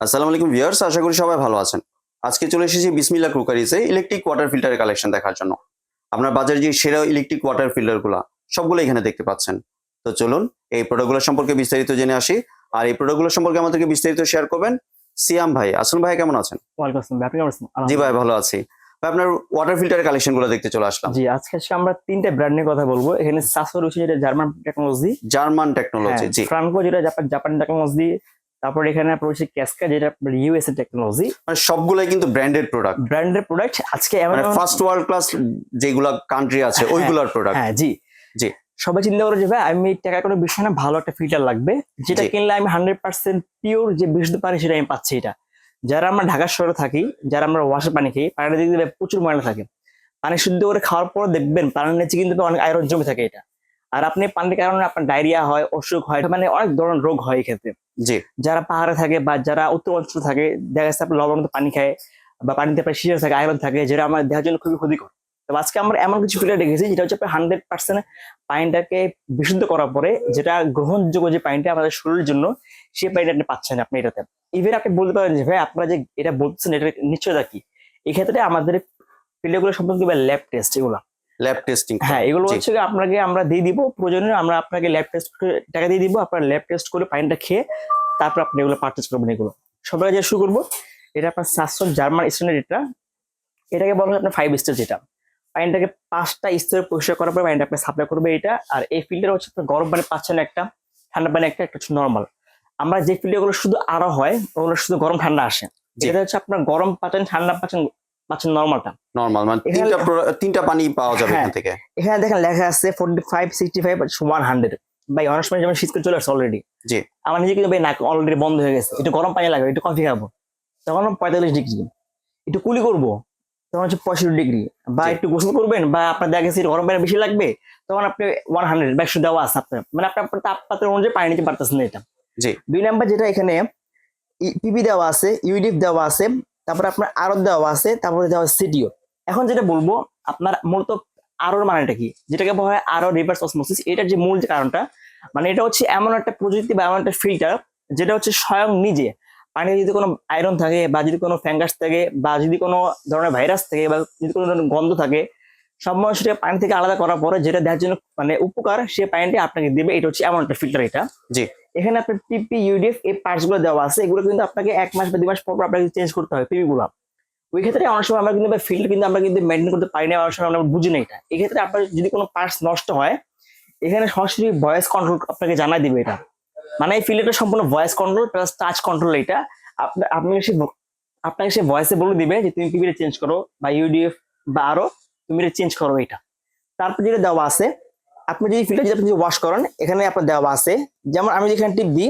আসসালামু আলাইকুম ভিউয়ার্স আশা করি সবাই ভালো আছেন। আজকে চলে এসেছি বিসমিল্লা ক্রুকারিজে ইলেকট্রিক ওয়াটার ফিল্টারের কালেকশন দেখার জন্য। আপনার বাজারে যে সেরা ইলেকট্রিক ওয়াটার ফিল্টারগুলো সবগুলো এখানে দেখতে পাচ্ছেন। তো চলুন এই প্রোডাক্টগুলো সম্পর্কে বিস্তারিত জেনে আসি। আর এই প্রোডাক্টগুলো সম্পর্কে আমাদেরকে বিস্তারিত শেয়ার করবেন সিয়াম ভাই। আসল ভাই কেমন আছেন? ওয়ালাইকুম আসসালাম আপনি কেমন আছেন? জি ভাই ভালো আছি। ভাই আপনার ওয়াটার ফিল্টারের কালেকশনগুলো দেখতে চলে আসলাম। জি আজকে আমরা তিনটে ব্র্যান্ড নিয়ে কথা বলব। এখানে সাসো রয়েছে যেটা জার্মান টেকনোলজি জার্মান টেকনোলজি জি। ফ্রাঙ্কো যেটা জাপান জাপান টেকনোলজি তারপর এখানে আপনার রয়েছে ক্যাসকা যেটা আপনার ইউএসএ টেকনোলজি মানে সবগুলাই কিন্তু ব্র্যান্ডেড প্রোডাক্ট ব্র্যান্ডের প্রোডাক্ট আজকে মানে ফার্স্ট ওয়ার্ল্ড ক্লাস যেগুলা কান্ট্রি আছে হ্যাঁ, ওইগুলার প্রোডাক্ট হ্যাঁ জি। জি। সবাই চিন্তা করে যে ভাই আমি টাকা কোনো বিষয় না ভালো একটা ফিল্টার লাগবে। যেটা কিনলে আমি হান্ড্রেড পার্সেন্ট পিওর যে বিশুদ্ধ পানি সেটা আমি পাচ্ছি এটা। যারা আমরা ঢাকা শহরে থাকি যারা আমরা ওয়াশের পানি খাই পানিটা দেখতে প্রচুর ময়লা থাকে। পানি শুদ্ধ করে খাওয়ার পর দেখবেন পানির নিচে কিন্তু অনেক আয়রন জমে থাকে এটা। আর আপনি পানির কারণে আপনার ডায়রিয়া হয় অসুখ হয় মানে অনেক ধরনের রোগ হয় এই ক্ষেত্রে জি। যারা পাহাড়ে থাকে বা যারা উত্তর অঞ্চলে থাকে দেখা যাচ্ছে আপনার লবণাক্ত পানি খায় বা পানিতে আপনার শিশার থাকে আয়রন থাকে যেটা আমার দেহের জন্য খুবই ক্ষতিকর। তো আজকে আমরা এমন কিছু ফিল্টার দেখেছি যেটা হচ্ছে আপনার হান্ড্রেড পার্সেন্ট পানিটাকে বিশুদ্ধ করার পরে যেটা গ্রহণযোগ্য যে পানিটা আমাদের শরীরের জন্য সেই পানিটা আপনি পাচ্ছেন আপনি এটাতে। ইভেন আপনি বলতে পারেন যে ভাই আপনারা যে এটা বলছেন এটা নিশ্চয়তা কি? এক্ষেত্রে ক্ষেত্রে আমাদের ফিল্টারগুলো সম্পর্কে ল্যাব টেস্ট এগুলো। ল্যাব টেস্টিং হ্যাঁ এগুলো হচ্ছে আপনাকে আমরা দিয়ে দিব প্রয়োজনে আমরা আপনাকে ল্যাব টেস্ট টাকা দিয়ে দিব আপনার ল্যাব টেস্ট করে পানিটা খেয়ে তারপর আপনি এগুলো পারচেজ করবেন এগুলো। সবাই যে শুরু করব এটা আপনার সাতশন জার্মান স্ট্যান্ডার্ড এটা। এটাকে বলা হয় আপনার ফাইভ স্টার যেটা। পানিটাকে পাঁচটা স্তরে পরিষ্কার করার পর পানিটা আপনি সাপ্লাই করবে এটা। আর এই ফিল্টার হচ্ছে আপনার গরম পানি পাচ্ছেন একটা ঠান্ডা পানি একটা একটা নর্মাল আমরা যে ফিল্টারগুলো শুধু আরও হয় ওগুলো শুধু গরম ঠান্ডা আসে। এটা হচ্ছে আপনার গরম পাচ্ছেন ঠান্ডা পাচ্ছেন পাচ্ছেন নর্মালটা নর্মাল মানে তিনটা তিনটা পানি পাওয়া যাবে হ্যাঁ। এখান থেকে। এখানে দেখেন লেখা আছে forty five sixty five one hundred ভাই অনেক সময় যেমন শীতকাল চলে আসছে অলরেডি জি। আমার নিজে কিন্তু ভাই নাক অলরেডি বন্ধ হয়ে গেছে। একটু গরম পানি লাগবে একটু কফি খাব। তখন পঁয়তাল্লিশ ডিগ্রি একটু কুলি করব তখন হচ্ছে পঁয়ষট্টি ডিগ্রি বা একটু গোসল করবেন বা আপনার দেখা গেছে গরম পানি বেশি লাগবে তখন আপনি ওয়ান হান্ড্রেড বা একশো দেওয়া আছে আপনার। মানে আপনার তাপমাত্রা অনুযায়ী পানি নিতে পারতেছেন এটা। জি। দুই নাম্বার যেটা এখানে পিপি দেওয়া আছে ইউডিএফ দেওয়া আছে তারপরে আপনার আরত দেওয়া আছে, তারপরে দেওয়া সিটিও এখন যেটা বলব, আপনার মূলত আরোর মানেটা কি? যেটাকে বলা হয় আরও রিভার্স অসমোসিস এটার যে মূল যে কারণটা মানে এটা হচ্ছে এমন একটা প্রযুক্তি বা এমন একটা ফিল্টার যেটা হচ্ছে স্বয়ং নিজে পানিতে যদি কোনো আয়রন থাকে বা যদি কোনো ফ্যাঙ্গাস থাকে বা যদি কোনো ধরনের ভাইরাস থাকে বা যদি কোনো ধরনের গন্ধ থাকে, সব সেটা পানি থেকে আলাদা করার পরে যেটা দেওয়ার জন্য মানে উপকার, সে পানিটি আপনাকে দেবে, এটা হচ্ছে এমন একটা ফিল্টার এটা। জি। এখানে আপনার পিপি ইউডিএফ এই পার্টসগুলো দেওয়া আছে, এগুলো কিন্তু আপনাকে এক মাস বা দুই মাস পর আপনাকে চেঞ্জ করতে হবে পিপি গুলো। ওই ক্ষেত্রে অনেক সময় আমরা কিন্তু ফিল্ড কিন্তু আমরা কিন্তু মেনটেন করতে পারি না, অনেক সময় আমরা বুঝি না এটা। এই ক্ষেত্রে আপনার যদি কোনো পার্টস নষ্ট হয়, এখানে সরাসরি ভয়েস কন্ট্রোল আপনাকে জানাই দিবে এটা। মানে এই ফিল্ডটা সম্পূর্ণ voice control plus touch control এটা আপনা- আপনাকে সে আপনাকে সে ভয়েসে বলে দিবে যে তুমি পিপিটা চেঞ্জ করো, বা ইউডিএফ বা আরও, তুমি এটা চেঞ্জ করো এটা তারপর যেটা দেওয়া আছে আপনি যদি ফিল্টার যদি আপনি ওয়াশ করেন এখানে আপনার দেওয়া আছে যেমন আমি যেখানে টিপ দিই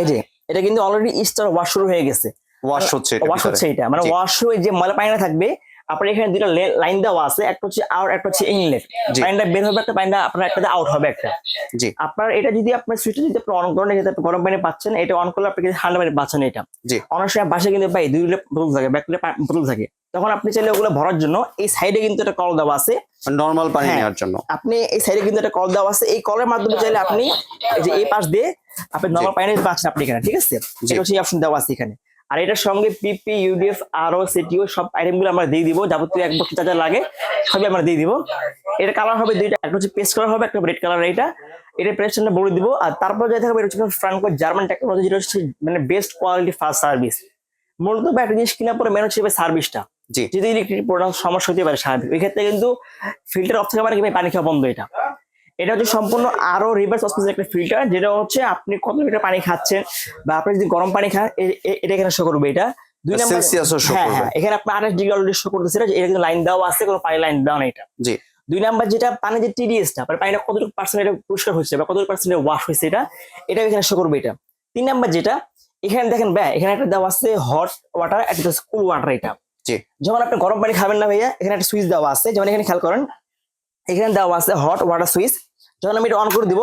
এই যে এটা কিন্তু অলরেডি স্টার ওয়াশ শুরু হয়ে গেছে। ওয়াশ হচ্ছে ওয়াশ হচ্ছে এটা। মানে ওয়াশ হয়ে যে ময়লা পানিটা থাকবে আপনার এখানে দুটো লাইন দেওয়া আছে একটা হচ্ছে আউট একটা হচ্ছে ইনলেট। পানিটা বের হবে একটা পানিটা আপনার একটা আউট হবে একটা জি। আপনার এটা যদি আপনার সুইচটা যদি আপনি অন করেন এক্ষেত্রে আপনি গরম পানি পাচ্ছেন এটা অন করলে আপনি ঠান্ডা পানি পাচ্ছেন এটা জি। অনেক সময় বাসে কিন্তু ভাই দুই বোতল থাকে ব্যাক বোতল থাকে তখন আপনি চাইলে ওগুলো ভরার জন্য এই সাইডে কিন্তু একটা কল দেওয়া আছে নর্মাল পানি হ্যাঁ। নেওয়ার জন্য আপনি এই সাইডে কিন্তু একটা কল দেওয়া আছে এই কলের মাধ্যমে চাইলে আপনি যে এই পাশ দিয়ে আপনি নর্মাল পানি পাচ্ছেন আপনি এখানে ঠিক আছে। এটা হচ্ছে অপশন দেওয়া আছে এখানে আর এটার সঙ্গে পিপি ইউডিএফ আরও সিটিও সব আইটেমগুলো আমরা দিয়ে দিব যাবতীয় এক বছর যা যা লাগে সবই আমরা দিয়ে দিব। এটা কালার হবে দুইটা একটা হচ্ছে পেস্ট কালার হবে একটা রেড কালার এটা। এটা প্রেসটা বলে দিব। আর তারপর যেটা হবে এটা হচ্ছে ফ্রাঙ্কো জার্মান টেকনোলজি যেটা হচ্ছে মানে বেস্ট কোয়ালিটি ফার্স্ট সার্ভিস মূলত একটা জিনিস কেনার পরে মেন হচ্ছে সার্ভিসটা যদি ইলেকট্রিক প্রোডাক্ট সমস্যা হতে পারে স্বাভাবিক। ওই ক্ষেত্রে কিন্তু ফিল্টার অফ থেকে মানে কি পানি খাওয়া বন্ধ এটা। এটা হচ্ছে সম্পূর্ণ আরও রিভার্স অসমোসিস একটা ফিল্টার যেটা হচ্ছে আপনি কত লিটার পানি খাচ্ছেন বা আপনি যদি গরম পানি খান এটা এখানে শো করবে এটা। দুই নম্বর হ্যাঁ করবে। হ্যাঁ এখানে আপনার আঠাশ ডিগ্রি অলরেডি শো করতেছে এটা কিন্তু লাইন দেওয়া আছে কোনো পানি লাইন দেওয়া নেই এটা। জি। দুই নাম্বার যেটা পানি যে টিডিএসটা মানে পানিটা কতটুকু পার্সেন্ট এটা পরিষ্কার হচ্ছে বা কতটুকু পার্সেন্ট ওয়াশ হয়েছে এটা এটা এখানে শো করবে এটা। তিন নাম্বার যেটা এখানে দেখেন ব্যা এখানে একটা দেওয়া আছে হট ওয়াটার একটা কুল ওয়াটার এটা। জি। যখন আপনি গরম পানি খাবেন না ভাইয়া এখানে একটা সুইচ দেওয়া আছে যেমন এখানে খেয়াল করেন এখানে দেওয়া আছে হট ওয়াটার সুইচ যখন আমি এটা অন করে দিব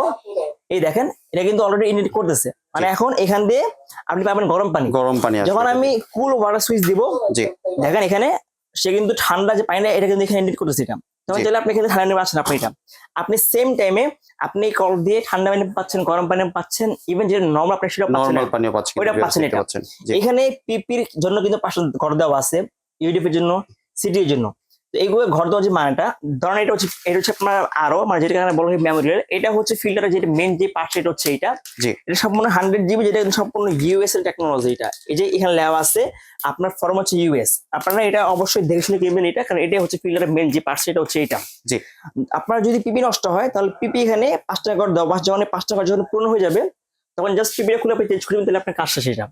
এই দেখেন এটা কিন্তু অলরেডি ইন্ডিকেট করতেছে। মানে এখন এখান দিয়ে আপনি পাবেন গরম পানি। গরম পানি যখন আমি কুল ওয়াটার সুইচ দিব জি। দেখেন এখানে সে কিন্তু ঠান্ডা যে পানিটা এটা কিন্তু এখানে ইন্ডিকেট করতেছে এটা। তখন চাইলে আপনি এখানে ঠান্ডা পানি পাচ্ছেন আপনি এটা। আপনি সেম টাইমে আপনি কল দিয়ে ঠান্ডা পানি পাচ্ছেন গরম পানি পাচ্ছেন ইভেন যে নর্মাল আপনি সেটা পাচ্ছেন নর্মাল পানীয় পাচ্ছি ওইটা পাচ্ছেন এটা। এখানে পিপির জন্য কিন্তু পাঁচশো ঘর দেওয়া আছে ইউডিএফ এর জন্য সিটির জন্য। তো এইগুলো ঘর দেওয়ার যে মানেটা ধরেন এটা হচ্ছে এটা হচ্ছে আপনার আরও মানে যেটা কারণে বলা হয় মেমোরিয়াল এটা হচ্ছে ফিল্টারের যেটা মেন যে পার্ট সেটা হচ্ছে এটা। এটা সম্পূর্ণ হান্ড্রেড জিবি যেটা সম্পূর্ণ ইউএস এর টেকনোলজি এটা। এই যে এখানে লেওয়া আছে আপনার ফর্ম হচ্ছে ইউএস আপনারা এটা অবশ্যই দেখে শুনে কিনবেন এটা কারণ এটা হচ্ছে ফিল্টারের মেন যে পার্ট সেটা হচ্ছে এটা জি। আপনার যদি পিপি নষ্ট হয় তাহলে পিপি এখানে পাঁচ টাকা করে দেওয়া যখন এই পাঁচ টাকা যখন পূর্ণ হয়ে যাবে তখন জাস্ট পিপিটা খুলে আপনি চেঞ্জ করবেন তাহলে আপনার কাজটা সেটা।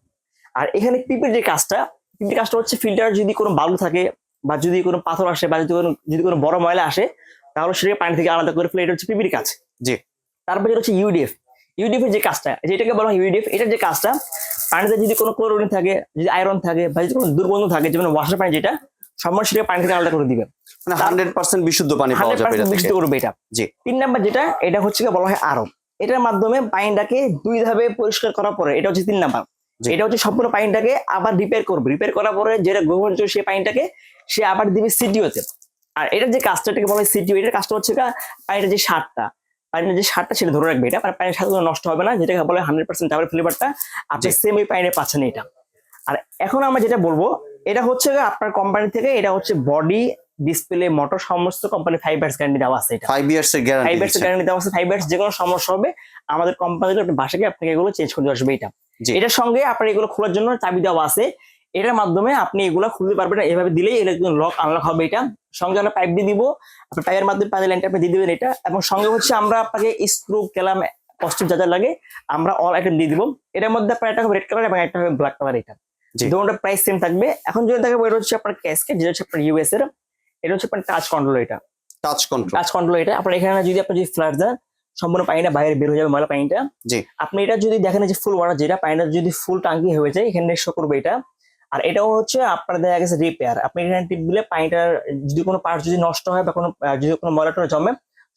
আর এখানে পিপির যে কাজটা পিপির কাজটা হচ্ছে ফিল্টার যদি কোনো বালু থাকে বা যদি কোনো পাথর আসে বা যদি কোনো যদি কোনো বড় ময়লা আসে তাহলে সেটাকে পানি থেকে আলাদা করে ফেলে এটা হচ্ছে পিপির কাজ জি। তারপর হচ্ছে ইউডিএফ ইউডিএফ এর যে কাজটা যেটাকে বলা হয় ইউডিএফ এটার যে কাজটা পানিতে যদি কোনো ক্লোরিন থাকে যদি আয়রন থাকে বা যদি কোনো দুর্গন্ধ থাকে যেমন ওয়াশার পানি যেটা সম্পূর্ণ সেটাকে পানি থেকে আলাদা করে দিবে মানে হান্ড্রেড পার্সেন্ট বিশুদ্ধ পানি পাওয়া যাবে এটা পার্সেন্ট করবে এটা জি। তিন নাম্বার যেটা এটা হচ্ছে বলা হয় আরও এটার মাধ্যমে পানিটাকে দুই ধাপে পরিষ্কার করার পরে এটা হচ্ছে তিন নাম্বার। এটা হচ্ছে সম্পূর্ণ পানিটাকে আবার রিপেয়ার করবে। রিপেয়ার করার পরে যেটা গ্রহণ গ্রহণযোগ্য সেই পানিটাকে সে আবার দিবে সিটিওতে আর এটার যে কাজটা এটাকে বলা হয় সিটিও এটার কাজটা হচ্ছে পানিটার যে সারটা পানির যে সারটা সেটা ধরে রাখবে এটা আর পানির সাথে নষ্ট হবে না যেটাকে বলে হান্ড্রেড পার্সেন্ট ডাবল ফ্লেভারটা আপনি সেম ওই পানিটা পাচ্ছেন এটা। আর এখন আমরা যেটা বলব এটা হচ্ছে আপনার কোম্পানি থেকে এটা হচ্ছে বডি ডিসপ্লে মোটর সমস্ত কোম্পানি ফাইভ ইয়ার্স গ্যারান্টি দেওয়া আছে এটা। ফাইভ ইয়ার্স এর ফাইভ গ্যারান্টি ইয়ার্স গ্যারান্টি দেওয়া আছে। ফাইভ ইয়ার্স যে কোনো সমস্যা হবে আমাদের কোম্পানিতে আপনি বাসাকে আপনাকে এগুলো চেঞ্জ করে আসবে এটা। এটার সঙ্গে আপনার এগুলো খোলার জন্য চাবি দেওয়া আছে। এটার মাধ্যমে আপনি এগুলো খুলতে পারবেন এভাবে দিলেই এটা লক আনলক হবে এটা। সঙ্গে আমরা পাইপ দিয়ে দিব আপনি পাইপের মাধ্যমে পানি লাইনটা আপনি দিয়ে দিবেন এটা। এবং সঙ্গে হচ্ছে আমরা আপনাকে স্ক্রু কেলাম কস্টিউম যা যা লাগে আমরা অল আইটেম দিয়ে দিব। এটার মধ্যে আপনার একটা হবে রেড কালার এবং একটা হবে ব্ল্যাক কালার এটা। দুটোটা প্রাইস সেম থাকবে। এখন যদি দেখাবো এটা হচ্ছে আপনার ক্যাসকেট যেটা হচ্ছে আপনার ইউএস এর। এটা হচ্ছে আপনার টাচ কন্ট্রোল এটা। টাচ কন্ট্রোল টাচ কন্ট্রোল এটা। আপনার এখানে যদি আপনি যদি ফ্ল্যাট দেন সম্পূর্ণ পানিটা বাইরে বের হয়ে যাবে ময়লা পানিটা। জি। আপনি এটা যদি দেখেন যে ফুল ওয়াটার যেটা পানিটা যদি ফুল টাঙ্কি হয়ে যায় এখানে শো করবে এটা। আর এটাও হচ্ছে আপনার দেখা গেছে রিপেয়ার আপনি এখানে টিপ দিলে পানিটার যদি কোনো পার্ট যদি নষ্ট হয় বা কোনো যদি কোনো ময়লাটা জমে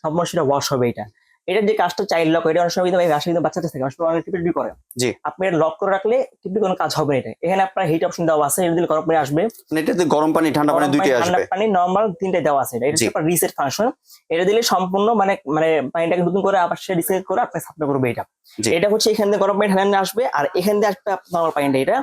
সম্পূর্ণ সেটা ওয়াশ হবে এটা। এটার যে কাজটা চাইল্ড লক এটা অনেক সময় কিন্তু বাসায় কিন্তু বাচ্চাদের থাকে অনেক সময় টিপি করে। জি। আপনি এটা লক করে রাখলে টিপি কোনো কাজ হবে না এটা। এখানে আপনার হিট অপশন দেওয়া আছে এটা দিলে গরম পানি আসবে। মানে এটাতে গরম পানি ঠান্ডা পানি দুইটাই ঠান্ডা পানি নর্মাল তিনটে দেওয়া আছে। এটা। হচ্ছে রিসেট ফাংশন এটা দিলে সম্পূর্ণ মানে মানে পানিটাকে নতুন করে আবার সে রিসেট করে আপনি সাপ্লাই করবে এটা। এটা হচ্ছে এখান থেকে গরম পানি ঠান্ডা আসবে আর এখান দিয়ে আসবে আপনার নর্মাল পানিটা এটা।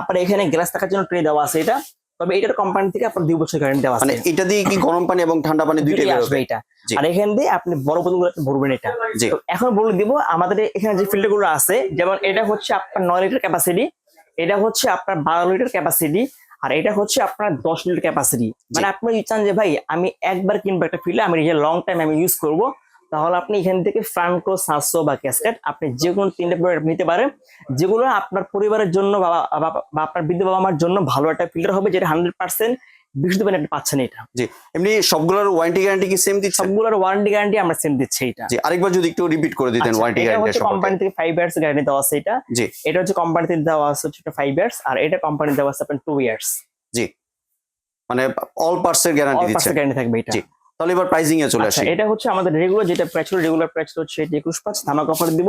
আপনার এখানে গ্লাস থাকার জন্য ট্রে দেওয়া আছে এটা। তবে এটার কোম্পানি থেকে আপনার দুই বছর গ্যারান্টি দেওয়া মানে আছে। এটা দিয়ে কি গরম পানি এবং ঠান্ডা পানি দুইটাই আসবে এটা। আর এখান দিয়ে আপনি বড় বোতলগুলো ভরবেন এটা। তো এখন বলে দিব আমাদের এখানে যে ফিল্টারগুলো আছে যেমন এটা হচ্ছে আপনার নয় লিটার ক্যাপাসিটি এটা হচ্ছে আপনার বারো লিটার ক্যাপাসিটি আর এটা হচ্ছে আপনার দশ লিটার ক্যাপাসিটি মানে আপনি চান যে ভাই আমি একবার কিনবো একটা ফিল্টার আমি লং টাইম আমি ইউজ করব তাহলে আপনি এখান থেকে ফ্রাঙ্কো সাতশো বা ক্যাসকেট আপনি যে কোনো তিনটে প্রোডাক্ট নিতে পারেন। যেগুলো আপনার পরিবারের জন্য বা আপনার বৃদ্ধ বাবা মার জন্য ভালো একটা ফিল্টার হবে যেটা হান্ড্রেড পার্সেন্ট বিশুদ্ধ পানি আপনি পাচ্ছেন এটা। জি এমনি সবগুলোর ওয়ারেন্টি গ্যারান্টি কি সেম দিচ্ছে? সবগুলোর ওয়ারেন্টি গ্যারান্টি আমরা সেম দিচ্ছি এটা। জি আরেকবার যদি একটু রিপিট করে দিতেন আচ্ছা, ওয়ারেন্টি গ্যারান্টি হচ্ছে কোম্পানি থেকে ফাইভ ইয়ার্স গ্যারান্টি দেওয়া আছে এটা। জি। এটা হচ্ছে কোম্পানি থেকে দেওয়া আছে হচ্ছে ফাইভ ইয়ার্স আর এটা কোম্পানি দেওয়া আছে আপনার টু ইয়ার্স জি মানে অল পার্টস এর গ্যারান্টি অল দিচ্ছে। পার্সেন্ট গ্যারান্টি থাকবে এটা। জি, তাহলে এবার প্রাইসিং এ চলে আচ্ছা আসি। এটা হচ্ছে আমাদের রেগুলার যেটা প্রাইস ছিল রেগুলার প্রাইস হচ্ছে একুশ পাঁচ ধামাক অফার দিব।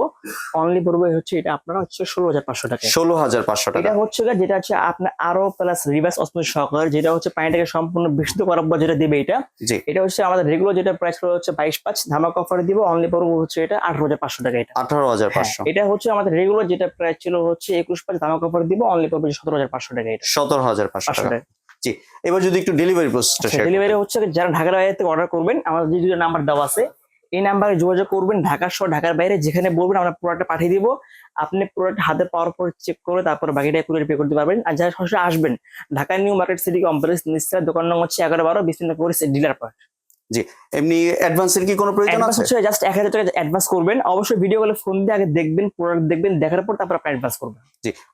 অনলি পড়বে হচ্ছে এটা আপনারা হচ্ছে ষোলো হাজার পাঁচশো টাকা। ষোলো হাজার পাঁচশো টাকা। এটা হচ্ছে যেটা হচ্ছে আপনার আরও প্লাস রিভার্স অসমোস সহকারে যেটা হচ্ছে পানিটাকে সম্পূর্ণ বিশুদ্ধ করার পর যেটা দিবে এটা। এটা হচ্ছে আমাদের রেগুলার যেটা প্রাইস হচ্ছে বাইশ পাঁচ ধামাক অফার দিব। অনলি পড়বে হচ্ছে এটা আঠারো হাজার পাঁচশো টাকা এটা। আঠারো হাজার হ্যাঁ, পাঁচশো। এটা হচ্ছে আমাদের রেগুলার যেটা প্রাইস ছিল হচ্ছে একুশ পাঁচ ধামাক অফার দিব। অনলি পড়বে সতেরো হাজার পাঁচশো টাকা এটা। সতেরো হাজার পাঁচশো টাকা। টাকা এবার যদি একটু ডেলিভারি প্রসেসটা ডেলিভারি হচ্ছে যারা ঢাকার বাইরে থেকে অর্ডার করবেন আমাদের যে দুটো নাম্বার দেওয়া আছে এই নাম্বারে যোগাযোগ করবেন ঢাকা সহ ঢাকার বাইরে যেখানে বলবেন আমরা প্রোডাক্টটা পাঠিয়ে দিব। আপনি প্রোডাক্ট হাতে পাওয়ার পর চেক করে তারপর বাকিটা কুরিয়ার পে করতে পারবেন। আর যারা সরাসরি আসবেন Dhaka New Market City Complex নিশ্চয় দোকান নাম হচ্ছে এগারো বারো বিস্তৃত করে ডিলার পার্ট এমনি অ্যাডভান্সের কি কোনো প্রয়োজন আছে? হচ্ছে জাস্ট এক হাজার টাকা অ্যাডভান্স করবেন। অবশ্যই ভিডিও কলে ফোন দিয়ে আগে দেখবেন প্রোডাক্ট দেখবেন দেখার পর তারপর আপনি অ্যাডভান্স করবেন।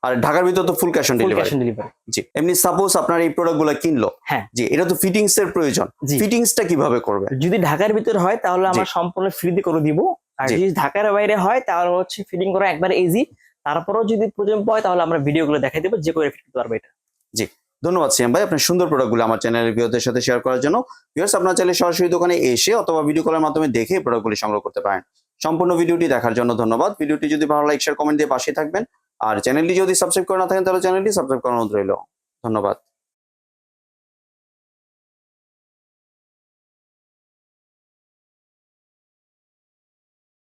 আর ঢাকার ভিতর তো full cash on delivery cash on delivery জি এমনি সাপোজ আপনার এই প্রোডাক্টগুলো কিনলো। হ্যাঁ। জি এটা তো ফিটিংস এর প্রয়োজন। জি। ফিটিংসটা কীভাবে করবে? যদি ঢাকার ভিতরে হয় তাহলে আমরা সম্পূর্ণ ফ্রিতে করে দিব। আর যদি ঢাকার বাইরে হয় তাহলে হচ্ছে ফিটিং করা একবার ইজি তারপরেও যদি প্রয়োজন হয় তাহলে আমরা ভিডিও গুলো দেখাই দেবো যে করে ফিট করতে পারবে এটা। ধন্যবাদ সিয়াম ভাই। আপনার সুন্দর প্রোডাক্টগুলো আমার চ্যানেলের ভিওদের সাথে শেয়ার করার জন্য। ভিওর্স আপনার চাইলে সরাসরি দোকানে এসে অথবা ভিডিও কলের মাধ্যমে দেখে প্রোডাক্টগুলি সংগ্রহ করতে পারেন। সম্পূর্ণ ভিডিওটি দেখার জন্য ধন্যবাদ। ভিডিওটি যদি ভালো লাইক শেয়ার কমেন্ট দিয়ে পাশে থাকবেন। আর চ্যানেলটি যদি সাবস্ক্রাইব করে না থাকেন, তাহলে চ্যানেলটি সাবস্ক্রাইব করানো রইল। ধন্যবাদ।